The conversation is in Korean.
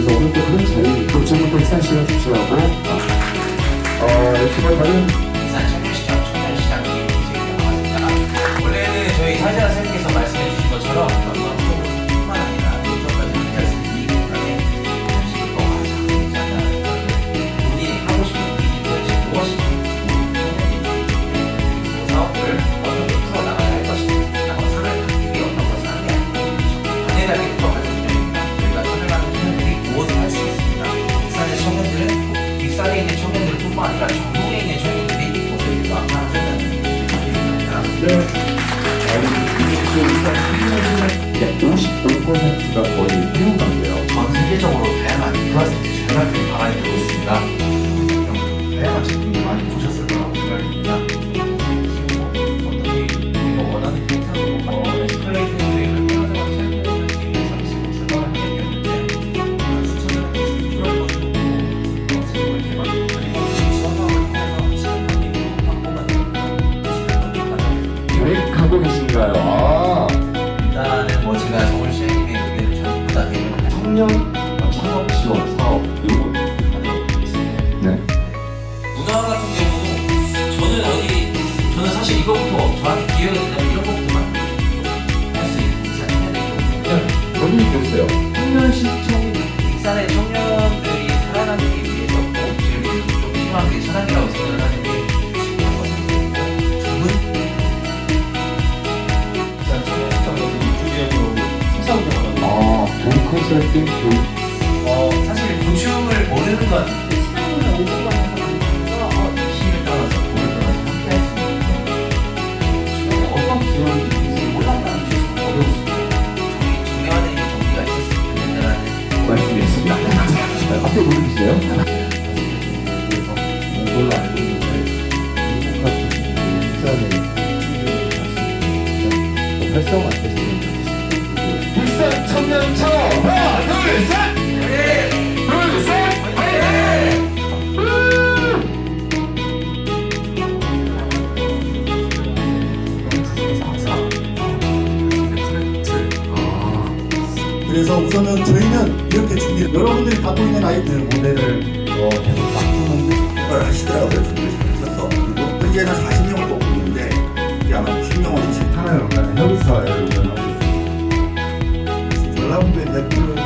그래서 오늘도 그런 자리, 도착부터 사실을 주시라고, 어, 정말 많은 청년 창업 지원 사업 요거 네. 문화 같은 경우 저는 어디 저는 사실 이거부터 저한테 기회가 된다 어, 사실 고충을 모르는 건 시간이나 오고 가는 사람이라서 어, 힘을 떠나서 돈을 떠나서 함께 할수 있는 거. 어떤 기원이 있는지 몰랐다는 게 어려웠습니다. 정리하는 일이 정리가 있었으면 좋겠다라는 말씀이었습니다. 앞에 모르겠어요? 그래서 이걸로 알고 있는 거예요. 북한의 일산에 활성화됐으면 좋겠습니다. 울산 청년청! 그래서 우선은 저희는 이렇게 준비 여러분들이 갖고 있는 아이들 모델을 어, 계속 바꾸는 걸 하시더라고요 그래서 그리고 현재는 40명을 뽑는데 이제 아마 90명 어디 하나요? 협의사 여러분 전라북도에 대표